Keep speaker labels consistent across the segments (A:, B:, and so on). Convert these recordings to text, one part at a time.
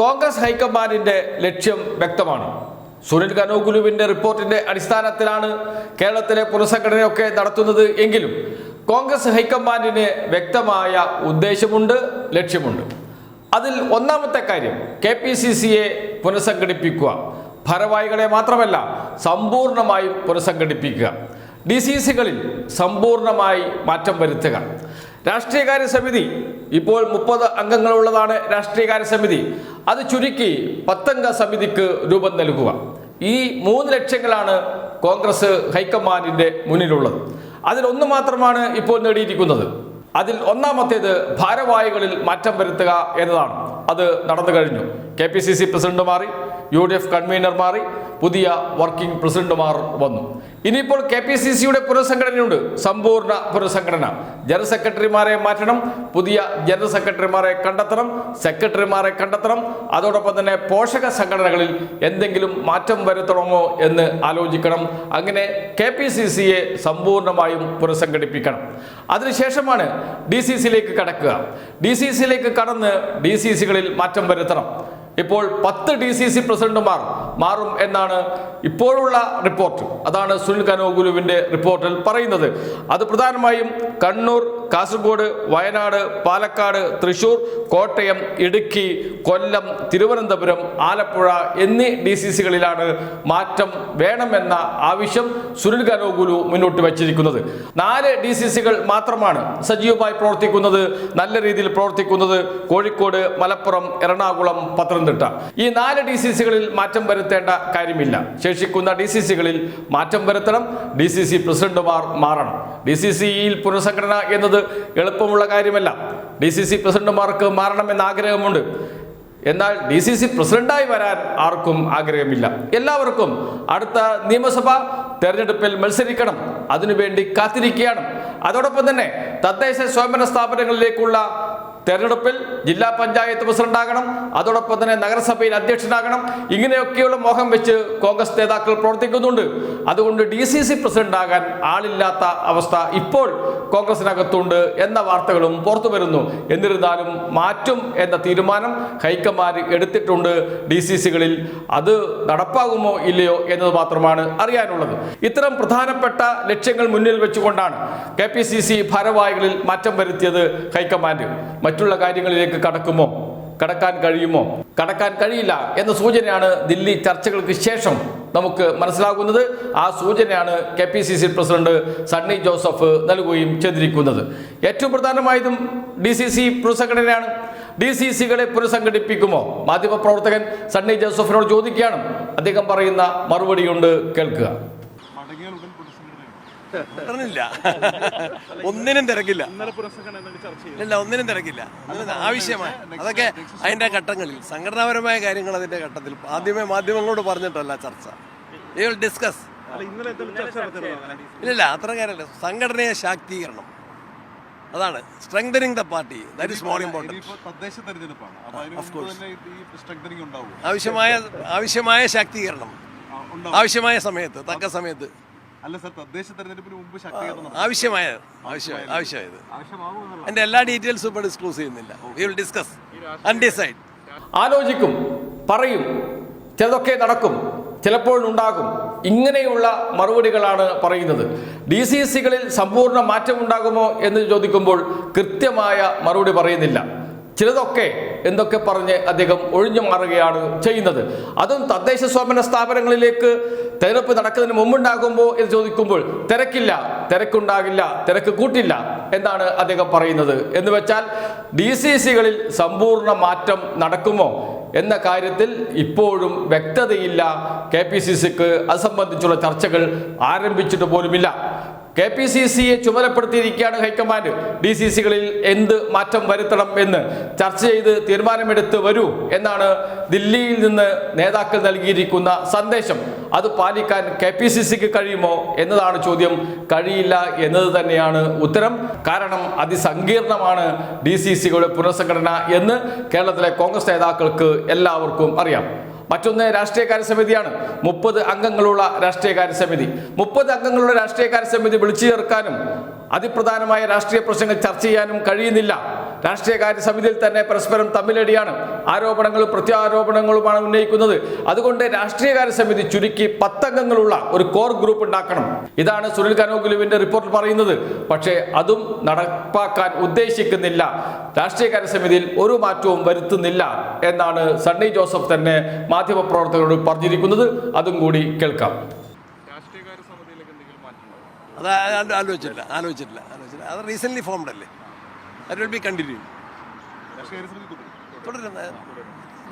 A: കോൺഗ്രസ് ഹൈക്കമാൻഡിന്റെ ലക്ഷ്യം വ്യക്തമാണ് സുനിൽ കനോകുലുവിന്റെ റിപ്പോർട്ടിന്റെ അടിസ്ഥാനത്തിലാണ് കേരളത്തിലെ പുനഃസംഘടനയൊക്കെ നടത്തുന്നത് എങ്കിലും കോൺഗ്രസ് ഹൈക്കമാൻഡിന് വ്യക്തമായ ഉദ്ദേശമുണ്ട് ലക്ഷ്യമുണ്ട് അതിൽ ഒന്നാമത്തെ കാര്യം കെ പി സി സിയെ പുനഃസംഘടിപ്പിക്കുക ഭാരവാഹികളെ മാത്രമല്ല സമ്പൂർണ്ണമായി പുനഃസംഘടിപ്പിക്കുക സികളിൽ സമ്പൂർണ്ണമായി മാറ്റം വരുത്തുക രാഷ്ട്രീയകാര്യ സമിതി ഇപ്പോൾ മുപ്പത് അംഗങ്ങളുള്ളതാണ് രാഷ്ട്രീയകാര്യ സമിതി അത് ചുരുക്കി പത്തംഗ സമിതിക്ക് രൂപം നൽകുക ഈ മൂന്ന് ലക്ഷ്യങ്ങളാണ് കോൺഗ്രസ് ഹൈക്കമാൻഡിന്റെ മുന്നിലുള്ളത് അതിൽ ഒന്ന് മാത്രമാണ് ഇപ്പോൾ നേടിയിരിക്കുന്നത് അതിൽ ഒന്നാമത്തേത് ഭാരവാഹികളിൽ മാറ്റം വരുത്തുക എന്നതാണ് അത് നടന്നു കഴിഞ്ഞു K P C C president മാറി യു ഡി എഫ് കൺവീനർ മാറി പുതിയ വർക്കിംഗ് പ്രസിഡന്റുമാർ വന്നു ഇനിയിപ്പോൾ കെ പി സി സിയുടെ പുനഃസംഘടനയുണ്ട് സമ്പൂർണ്ണ പുനഃസംഘടന ജനറൽ സെക്രട്ടറിമാരെ മാറ്റണം പുതിയ ജനറൽ സെക്രട്ടറിമാരെ കണ്ടെത്തണം സെക്രട്ടറിമാരെ കണ്ടെത്തണം അതോടൊപ്പം തന്നെ പോഷക സംഘടനകളിൽ എന്തെങ്കിലും മാറ്റം വരുത്തണമോ എന്ന് ആലോചിക്കണം അങ്ങനെ കെ പി സി സിയെ സമ്പൂർണ്ണമായും പുനഃസംഘടിപ്പിക്കണം അതിനുശേഷമാണ് ഡി സി സിയിലേക്ക് കടക്കുക ഡി സി സിയിലേക്ക് കടന്ന് ഡി സി സികളിൽ മാറ്റം വരുത്തണം ഇപ്പോൾ പത്ത് ഡി സി സി പ്രസിഡന്റുമാർ മാറും എന്നാണ് ഇപ്പോഴുള്ള റിപ്പോർട്ട് അതാണ് സുനിൽ കനോഗുലുവിൻ്റെ റിപ്പോർട്ടിൽ പറയുന്നത് അത് പ്രധാനമായും കണ്ണൂർ കാസർഗോഡ് വയനാട് പാലക്കാട് തൃശൂർ കോട്ടയം ഇടുക്കി കൊല്ലം തിരുവനന്തപുരം ആലപ്പുഴ എന്നീ ഡി സി സികളിലാണ് മാറ്റം വേണമെന്ന ആവശ്യം സുനിൽ ഗലോഗുലു മുന്നോട്ട് വച്ചിരിക്കുന്നത് നാല് ഡി സി സികൾ മാത്രമാണ് സജീവമായി പ്രവർത്തിക്കുന്നത് നല്ല രീതിയിൽ പ്രവർത്തിക്കുന്നത് കോഴിക്കോട് മലപ്പുറം എറണാകുളം പത്തനംതിട്ട ഈ നാല് ഡി സി സികളിൽ മാറ്റം വരുത്തേണ്ട കാര്യമില്ല ശേഷിക്കുന്ന ഡി സി സികളിൽ മാറ്റം വരുത്തണം ഡി സി സി പ്രസിഡന്റുമാർ മാറണം ഡി സി സിയിൽ പുനഃസംഘടന എന്നത് ചെയ്യുന്നത് എളുപ്പമുള്ള കാര്യമല്ല ഡി സി സി പ്രസിഡന്റുമാർക്ക് മാറണമെന്ന് ആഗ്രഹമുണ്ട് എന്നാൽ ഡി സി സി പ്രസിഡന്റായി വരാൻ ആർക്കും ആഗ്രഹമില്ല എല്ലാവർക്കും അടുത്ത നിയമസഭ തെരഞ്ഞെടുപ്പിൽ മത്സരിക്കണം അതിനുവേണ്ടി കാത്തിരിക്കുകയാണ് അതോടൊപ്പം തന്നെ തദ്ദേശ സ്വയംഭരണ സ്ഥാപനങ്ങളിലേക്കുള്ള തെരഞ്ഞെടുപ്പിൽ ജില്ലാ പഞ്ചായത്ത് പ്രസിഡന്റാകണം അതോടൊപ്പം തന്നെ നഗരസഭയിൽ അധ്യക്ഷനാകണം ഇങ്ങനെയൊക്കെയുള്ള മോഹം വെച്ച് കോൺഗ്രസ് നേതാക്കൾ പ്രവർത്തിക്കുന്നുണ്ട് അതുകൊണ്ട് ഡി സി സി പ്രസിഡന്റാകാൻ ആളില്ലാത്ത അവസ്ഥ ഇപ്പോൾ കോൺഗ്രസിനകത്തുണ്ട് എന്ന വാർത്തകളും പുറത്തു വരുന്നു എന്നിരുന്നാലും മാറ്റും എന്ന തീരുമാനം ഹൈക്കമാൻഡ് എടുത്തിട്ടുണ്ട് ഡി സി സികളിൽ അത് നടപ്പാകുമോ ഇല്ലയോ എന്നത് മാത്രമാണ് അറിയാനുള്ളത് ഇത്തരം പ്രധാനപ്പെട്ട ലക്ഷ്യങ്ങൾ മുന്നിൽ വെച്ചുകൊണ്ടാണ് കെ പി സി സി ഭാരവാഹികളിൽ മാറ്റം വരുത്തിയത് ഹൈക്കമാൻഡ് മറ്റുള്ള കാര്യങ്ങളിലേക്ക് കടക്കുമോ കടക്കാൻ കഴിയുമോ കടക്കാൻ കഴിയില്ല എന്ന സൂചനയാണ് ദില്ലി ചർച്ചകൾക്ക് ശേഷം നമുക്ക് മനസ്സിലാകുന്നത് ആ സൂചനയാണ് K P C C president Sunny Joseph നൽകുകയും ചെയ്തിരിക്കുന്നത് ഏറ്റവും പ്രധാനമായതും ഡി സി സി പുനഃസംഘടനയാണ് ഡി സി സികളെ പുനഃസംഘടിപ്പിക്കുമോ മാധ്യമപ്രവർത്തകൻ സണ്ണി ജോസഫിനോട് ചോദിക്കുകയാണ് അദ്ദേഹം പറയുന്ന മറുപടിയുണ്ട് കേൾക്കുക
B: പറഞ്ഞില്ല ഒന്നിനും തിരക്കില്ല ഇല്ല ഒന്നിനും തിരക്കില്ല ആവശ്യമായ അതൊക്കെ അതിന്റെ ഘട്ടങ്ങളിൽ സംഘടനാപരമായ കാര്യങ്ങൾ അതിന്റെ ഘട്ടത്തിൽ ആദ്യമേ മാധ്യമങ്ങളോട് പറഞ്ഞിട്ടല്ല ചർച്ച ഡിസ്കസ് ഇല്ല അത്ര കാര്യമല്ല സംഘടനയെ ശാക്തീകരണം അതാണ് strengthening the party that is more important ആവശ്യമായ ആവശ്യമായ ശാക്തീകരണം ആവശ്യമായ സമയത്ത് തക്ക സമയത്ത്
C: അല്ല സർ തദ്ദേശ തെരഞ്ഞെടുപ്പിന് മുമ്പ് ശക്തീകരണം
B: ആവശ്യമായത് ആവശ്യമായത് ആവശ്യമായത് എൻ്റെ എല്ലാ ഡീറ്റെയിൽസും ഇപ്പോൾ ഡിസ്ക്ലോസ് ചെയ്യുന്നില്ല വി വിൽ ഡിസ്കസ് അൺഡിസൈഡ്
A: ആലോചിക്കും പറയും ചിലതൊക്കെ നടക്കും ചിലപ്പോഴുണ്ടാകും ഇങ്ങനെയുള്ള മറുപടികളാണ് പറയുന്നത് ഡി സി സികളിൽ സമ്പൂർണ്ണ മാറ്റമുണ്ടാകുമോ എന്ന് ചോദിക്കുമ്പോൾ കൃത്യമായ മറുപടി പറയുന്നില്ല ചിലതൊക്കെ എന്തൊക്കെ പറഞ്ഞ് അദ്ദേഹം ഒഴിഞ്ഞു മാറുകയാണ് ചെയ്യുന്നത് അതും തദ്ദേശ സ്വാമന സ്ഥാപനങ്ങളിലേക്ക് തെരഞ്ഞെടുപ്പ് നടക്കുന്നതിന് മുമ്പുണ്ടാകുമ്പോൾ എന്ന് ചോദിക്കുമ്പോൾ തിരക്കില്ല തിരക്കുണ്ടാകില്ല തിരക്ക് കൂട്ടില്ല എന്നാണ് അദ്ദേഹം പറയുന്നത് എന്ന് വെച്ചാൽ ഡി സി സികളിൽ സമ്പൂർണ്ണ മാറ്റം നടക്കുമോ എന്ന കാര്യത്തിൽ ഇപ്പോഴും വ്യക്തതയില്ല കെ പി സി സിക്ക് അത് സംബന്ധിച്ചുള്ള ചർച്ചകൾ ആരംഭിച്ചിട്ട് പോലുമില്ല കെ പി സി സിയെ ചുമതലപ്പെടുത്തിയിരിക്കുകയാണ് ഹൈക്കമാൻഡ് ഡി സി സികളിൽ എന്ത് മാറ്റം വരുത്തണം എന്ന് ചർച്ച ചെയ്ത് തീരുമാനമെടുത്ത് വരൂ എന്നാണ് ദില്ലിയിൽ നിന്ന് നേതാക്കൾ നൽകിയിരിക്കുന്ന സന്ദേശം അത് പാലിക്കാൻ കെ പി സി സിക്ക് കഴിയുമോ എന്നതാണ് ചോദ്യം കഴിയില്ല എന്നത് തന്നെയാണ് ഉത്തരം കാരണം അതിസങ്കീർണമാണ് ഡി സി സികളുടെ പുനഃസംഘടന എന്ന് കേരളത്തിലെ കോൺഗ്രസ് നേതാക്കൾക്ക് എല്ലാവർക്കും അറിയാം മറ്റൊന്ന് രാഷ്ട്രീയകാര്യ സമിതിയാണ് മുപ്പത് അംഗങ്ങളുള്ള രാഷ്ട്രീയകാര്യ സമിതി മുപ്പത് അംഗങ്ങളുള്ള രാഷ്ട്രീയകാര്യ സമിതി വിളിച്ചു ചേർക്കാനും അതിപ്രധാനമായ രാഷ്ട്രീയ പ്രശ്നങ്ങൾ ചർച്ച ചെയ്യാനും കഴിയുന്നില്ല രാഷ്ട്രീയകാര്യ സമിതിയിൽ തന്നെ പരസ്പരം തമ്മിലടിയാണ് ആരോപണങ്ങളും പ്രത്യാരോപണങ്ങളുമാണ് ഉന്നയിക്കുന്നത് അതുകൊണ്ട് രാഷ്ട്രീയകാര്യ സമിതി ചുരുക്കി പത്തംഗങ്ങളുള്ള ഒരു കോർ ഗ്രൂപ്പ് ഉണ്ടാക്കണം ഇതാണ് സുനിൽ കനോഗുലുവിന്റെ റിപ്പോർട്ട് പറയുന്നത് പക്ഷേ അതും നടപ്പാക്കാൻ ഉദ്ദേശിക്കുന്നില്ല രാഷ്ട്രീയകാര്യ സമിതിയിൽ ഒരു മാറ്റവും വരുത്തുന്നില്ല എന്നാണ് സണ്ണി ജോസഫ് തന്നെ മാധ്യമപ്രവർത്തകരോട് പറഞ്ഞിരിക്കുന്നത് അതും കൂടി കേൾക്കാം
B: അത് ആലോചിച്ചിട്ടില്ല ആലോചിച്ചിട്ടില്ല ആലോചിച്ചില്ല അത് റീസെന്റ് ഫോംഡ് അല്ലേ that will be continue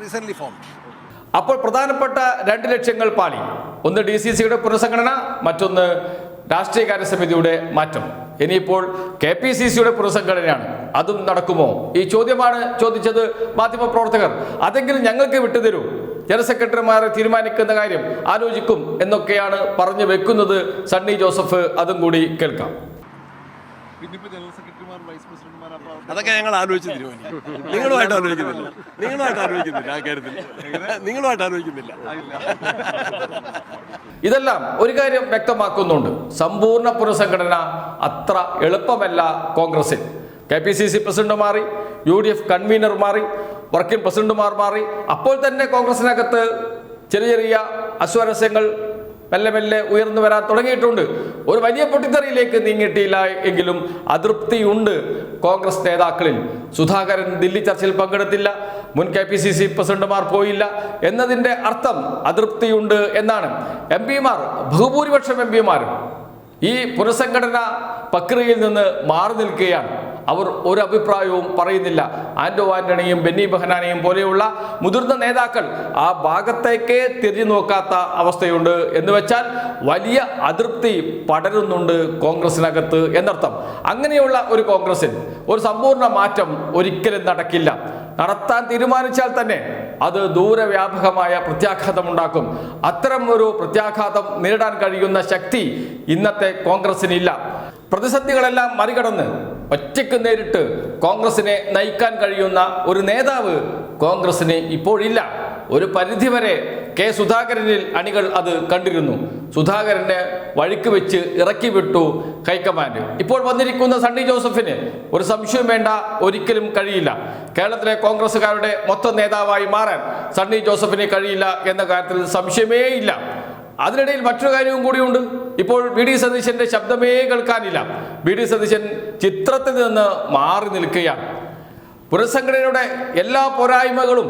B: recent form
A: അപ്പോൾ പ്രധാനപ്പെട്ട രണ്ട് ലക്ഷ്യങ്ങൾ പാളി ഒന്ന് ഡി സി സിയുടെ പുനഃസംഘടന മറ്റൊന്ന് രാഷ്ട്രീയകാര്യ സമിതിയുടെ മാറ്റം ഇനിയിപ്പോൾ കെ പി സി സിയുടെ പുനഃസംഘടനയാണ് അതും നടക്കുമോ ഈ ചോദ്യമാണ് ചോദിച്ചത് മാധ്യമപ്രവർത്തകർ അതെങ്കിലും ഞങ്ങൾക്ക് വിട്ടുതരൂ ജനറൽ സെക്രട്ടറിമാർ തീരുമാനിക്കുന്ന കാര്യം ആലോചിക്കും എന്നൊക്കെയാണ് പറഞ്ഞു വെക്കുന്നത് സണ്ണി ജോസഫ് അതും കൂടി കേൾക്കാം
C: അതൊക്കെ ഞങ്ങൾ ആലോചിച്ച് തീരുമാനിക്കും നിങ്ങളുമായിട്ട് ആലോചിക്കുന്നില്ല നിങ്ങളുമായിട്ട് ആലോചിക്കുന്നില്ല ആ കാര്യത്തിൽ നിങ്ങളുമായിട്ട് ആലോചിക്കുന്നില്ല
A: ഇതെല്ലാം ഒരു കാര്യം വ്യക്തമാക്കുന്നുണ്ട് സമ്പൂർണ്ണ പുനഃസംഘടന അത്ര എളുപ്പമല്ല കോൺഗ്രസിൽ K P C C president മാറി യു ഡി എഫ് കൺവീനർ മാറി വർക്കിംഗ് പ്രസിഡന്റുമാർ മാറി അപ്പോൾ തന്നെ കോൺഗ്രസിനകത്ത് ചെറിയ ചെറിയ അസ്വാരസ്യങ്ങൾ മെല്ലെ മെല്ലെ ഉയർന്നു വരാൻ തുടങ്ങിയിട്ടുണ്ട് ഒരു വലിയ പൊട്ടിത്തെറിയിലേക്ക് നീങ്ങിയിട്ടില്ല എങ്കിലും അതൃപ്തിയുണ്ട് കോൺഗ്രസ് നേതാക്കളിൽ സുധാകരൻ ദില്ലി ചർച്ചയിൽ പങ്കെടുത്തില്ല മുൻ കെ പി സി സി പ്രസിഡന്റുമാർ പോയില്ല എന്നതിൻ്റെ അർത്ഥം അതൃപ്തിയുണ്ട് എന്നാണ് എം പിമാർ ബഹുഭൂരിപക്ഷം എം പിമാരും ഈ പുനഃസംഘടനാ പ്രക്രിയയിൽ നിന്ന് മാറി നിൽക്കുകയാണ് അവർ ഒരു അഭിപ്രായവും പറയുന്നില്ല ആൻഡോ ആന്റണിയും ബെന്നി ബെഹനാനെയും പോലെയുള്ള മുതിർന്ന നേതാക്കൾ ആ ഭാഗത്തേക്കേ തിരിഞ്ഞു നോക്കാത്ത അവസ്ഥയുണ്ട് എന്ന് വെച്ചാൽ വലിയ അതൃപ്തി പടരുന്നുണ്ട് കോൺഗ്രസിനകത്ത് എന്നർത്ഥം അങ്ങനെയുള്ള ഒരു കോൺഗ്രസിൽ ഒരു സമ്പൂർണ്ണ മാറ്റം ഒരിക്കലും നടക്കില്ല നടത്താൻ തീരുമാനിച്ചാൽ തന്നെ അത് ദൂരവ്യാപകമായ പ്രത്യാഘാതം ഉണ്ടാക്കും അത്തരം ഒരു പ്രത്യാഘാതം നേരിടാൻ കഴിയുന്ന ശക്തി ഇന്നത്തെ കോൺഗ്രസിനില്ല പ്രതിസന്ധികളെല്ലാം മറികടന്ന് ഒറ്റക്ക് നേരിട്ട് കോൺഗ്രസിനെ നയിക്കാൻ കഴിയുന്ന ഒരു നേതാവ് കോൺഗ്രസിന് ഇപ്പോഴില്ല ഒരു പരിധിവരെ കെ സുധാകരനിൽ അണികൾ അത് കണ്ടിരുന്നു സുധാകരനെ വഴിക്ക് വെച്ച് ഇറക്കി വിട്ടു ഹൈക്കമാൻഡ് ഇപ്പോൾ വന്നിരിക്കുന്ന സണ്ണി ജോസഫിന് ഒരു സംശയം വേണ്ട ഒരിക്കലും കഴിയില്ല കേരളത്തിലെ കോൺഗ്രസ്സുകാരുടെ മൊത്തം നേതാവായി മാറാൻ സണ്ണി ജോസഫിന് കഴിയില്ല എന്ന കാര്യത്തിൽ സംശയമേയില്ല അതിനിടയിൽ മറ്റൊരു കാര്യവും കൂടിയുണ്ട് ഇപ്പോൾ വി ഡി സതീശന്റെ ശബ്ദമേ കേൾക്കാനില്ല വി ഡി സതീശൻ ചിത്രത്തിൽ നിന്ന് മാറി നിൽക്കുകയാണ് പുനഃസംഘടനയുടെ എല്ലാ പോരായ്മകളും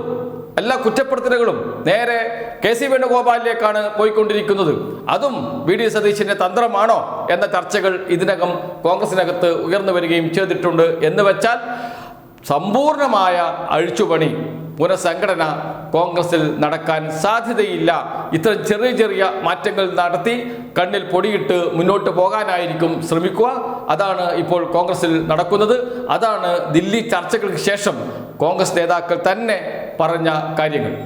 A: എല്ലാ കുറ്റപ്പെടുത്തലുകളും നേരെ കെ സി വേണുഗോപാലിലേക്കാണ് പോയിക്കൊണ്ടിരിക്കുന്നത് അതും വി ഡി സതീശിന്റെ തന്ത്രമാണോ എന്ന ചർച്ചകൾ ഇതിനകം കോൺഗ്രസിനകത്ത് ഉയർന്നു വരികയും ചെയ്തിട്ടുണ്ട് എന്ന് വെച്ചാൽ സമ്പൂർണമായ അഴിച്ചുപണി പുനഃസംഘടന കോൺഗ്രസിൽ നടക്കാൻ സാധ്യതയില്ല ഇത്തരം ചെറിയ ചെറിയ മാറ്റങ്ങൾ നടത്തി കണ്ണിൽ പൊടിയിട്ട് മുന്നോട്ട് പോകാനായിരിക്കും ശ്രമിക്കുക അതാണ് ഇപ്പോൾ കോൺഗ്രസിൽ നടക്കുന്നത് അതാണ് ദില്ലി ചർച്ചകൾക്ക് ശേഷം കോൺഗ്രസ് നേതാക്കൾ തന്നെ പറഞ്ഞ കാര്യങ്ങൾ